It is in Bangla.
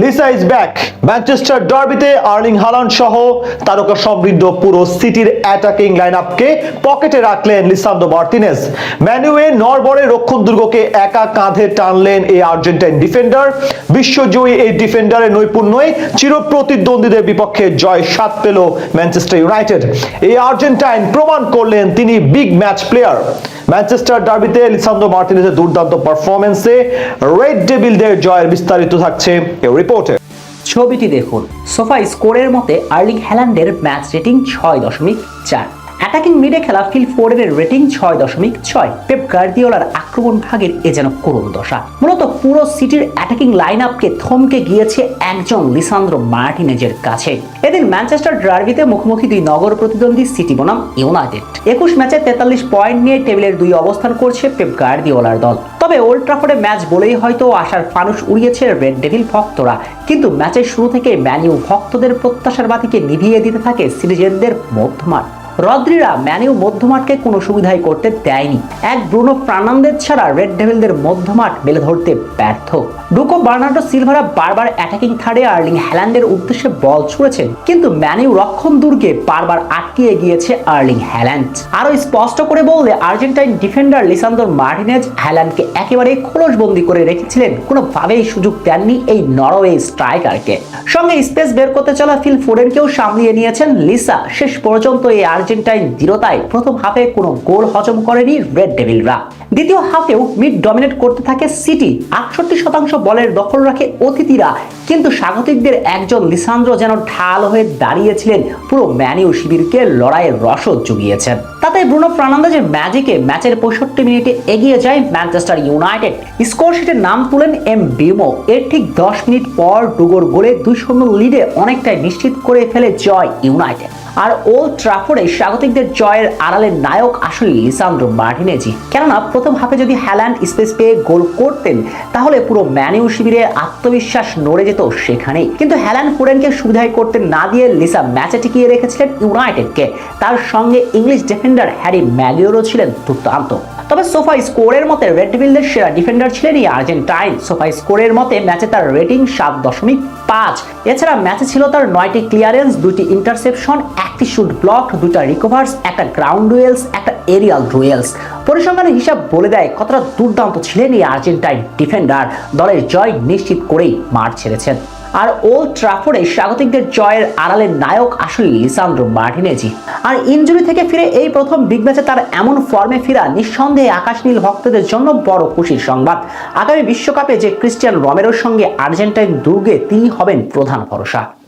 Lisa is back. ম্যানচেস্টার ডার্বিতে আর্লিং হালান্ড সহ তারকা সমৃদ্ধ পুরো সিটির অ্যাটাকিং লাইন আপকে পকেটে রাখলেন লিসান্ডো মার্টিনেজ ম্যানুয়ে নরবরে রক্ষণ দুর্গকে একা কাঁধে টানলেন এই আর্জেন্টাইন ডিফেন্ডার। বিশ্বজয়ী এই ডিফেন্ডারের নৈপুণ্যই চিরপ্রতিদ্বন্দ্বীদের বিপক্ষে জয় স্বাদ পেল ম্যানচেস্টার ইউনাইটেড। এই আর্জেন্টাইন প্রমাণ করলেন তিনি বিগ ম্যাচ প্লেয়ার ম্যানচেস্টার ডার্বিতে লিসান্দো মার্টিনেজের দুর্দান্ত পারফরমেন্সে রেড ডেবিলদের জয়ের বিস্তারিত থাকছে এই রিপোর্টে। ছবিটি দেখুন। সোফা স্কোরের মতে, আর্লিং হ্যালান্ডের ম্যাচ রেটিং ছয় দশমিক চার। অ্যাটাকিং মিডে খেলা ফিল ফোর্ডের রেটিং ছয় দশমিক ছয়। পেপ গার্দিওলার আক্রমণ ভাগের এ যেন করুণ দশা। মূলত পুরো সিটির অ্যাটাকিং লাইন আপকে থমকে গিয়েছে একজন লিসান্দ্রো মার্টিনেজের কাছে। এদিন ম্যানচেস্টার ডার্বিতে মুখোমুখি দুই নগর প্রতিদ্বন্দ্বী সিটি বনাম ইউনাইটেড একুশ ম্যাচে তেতাল্লিশ পয়েন্ট নিয়ে টেবিলের দুই অবস্থান করছে পেপ গার্দিওলার দল। তবে ওল্ড ট্রাফোর্ডে ম্যাচ বলেই হয়তো আশার ফানুষ উড়িয়েছে রেড ডেভিল ভক্তরা। কিন্তু ম্যাচের শুরু থেকে ম্যানিউ ভক্তদের প্রত্যাশার বাতিকে নিভিয়ে দিতে থাকে সিটিজেনদের মধ্যমাঠ। রদ্রিরা ম্যানিউ মধ্যমাঠকে কোনো সুবিধাই করতে দেয়নি। এক ব্রুনো ফার্নান্দেজ ছাড়া রেড ডেভিলদের মধ্যমাঠ মেলে ধরতে ব্যর্থ। ডুকো বার্নার্ডো সিলভারা বারবার অ্যাটাকিং থার্ডে আর্লিং হ্যালান্ডের উদ্দেশ্যে বল ছুঁড়েছেন, কিন্তু ম্যানিউ রক্ষণ দুর্গে বারবার আটকিয়ে গিয়েছে আর্লিং হ্যাল্যান্ড আরও স্পষ্ট করে বললে আর্জেন্টাইন ডিফেন্ডার লিসান্দর মার্টিনেজ হ্যাল্যান্ডকে একেবারে খোলসবন্দি করে রেখেছিলেন, কোনোভাবেই সুযোগ দেননি এই নরওয়ে স্ট্রাইকারকে। সঙ্গে স্পেস বের করতে চলা ফিল ফোরেনকেও সামলিয়ে নিয়েছেন লিসা। শেষ পর্যন্ত এই আর্জেন্টাইন দৃঢ়তায় প্রথম হাফে কোনো গোল হজম করেনি রেড ডেভিলরা। দ্বিতীয় হাফেও মিড ডমিনেট করতে থাকে সিটি। আটষট্টি শতাংশ বলের দখল রাখে অতিথিরা, কিন্তু স্বাগতিকদের একজন লিসান্দ্র যেন ঢাল হয়ে দাঁড়িয়েছিলেন। পুরো ম্যানিউ শিবিরকে লড়াইয়ের রসদ জুগিয়েছেন। তাতে ব্রুনো ফার্নান্দেজের ম্যাজিকে ম্যাচের পঁয়ষট্টি মিনিটে এগিয়ে যায় ম্যানচেস্টার ইউনাইটেড। স্কোর শিটের নাম তুলেন এম বিমো। এর ঠিক দশ মিনিট পর ডুগোর গোলে দুই শূন্য লিডে অনেকটাই নিশ্চিত করে ফেলে জয় ইউনাইটেড। আর ওল্ড ট্রাফোর্ডে স্বাগতিকদের জয়ের আড়ালের নায়ক আসলে লিসান্দ্রো মার্টিনেজি। কেননা প্রথম হাফে যদি হ্যালান্ড স্পেস পেয়ে গোল করতেন, তাহলে পুরো ম্যানিউ শিবিরে আত্মবিশ্বাস নড়ে যেত সেখানেই। কিন্তু হ্যালান্ড ফোরেনকে সুবিধায় করতে না দিয়ে লিসা ম্যাচে টিকিয়ে রেখেছিলেন ইউনাইটেডকে তার সঙ্গে ইংলিশ ডিফেন্ডার হ্যারি ম্যাগিওরও ছিলেন দুর্দান্ত। তবে সোফা স্কোরের মতে রেড ডেভিলদের সেরা ডিফেন্ডার ছিলেন এই আর্জেন্টাইন। সোফা স্কোরের মতে ম্যাচে তার রেটিং সাত দশমিক পাঁচ। এছাড়া ম্যাচে ছিল তার নয়টি ক্লিয়ারেন্স দুটি ইন্টারসেপশন, একটি শুট ব্লক দুটা রিকভার্স, একটা গ্রাউন্ড ডুয়েলস, একটা এরিয়াল ডুয়েলস। পরিসংখ্যানের হিসাব বলে দেয়, কতটা দুর্দান্ত ছিলেন এই আর্জেন্টাইন ডিফেন্ডার। দলের জয় নিশ্চিত করেই মাঠ ছেড়েছেন। আর ওল্ড ট্রাফোর্ডে স্বাগতিকদের জয়ের আড়ালে নায়ক আসলে লিসান্দ্রো মার্টিনেজি। আর ইঞ্জুরি থেকে ফিরে এই প্রথম বিগ ম্যাচে তার এমন ফর্মে ফেরা নিঃসন্দেহে আকাশ নীল ভক্তদের জন্য বড় খুশির সংবাদ। আগামী বিশ্বকাপে যে ক্রিস্টিয়ান রমেরোর সঙ্গে আর্জেন্টাইন দুর্গে তিনি হবেন প্রধান ভরসা।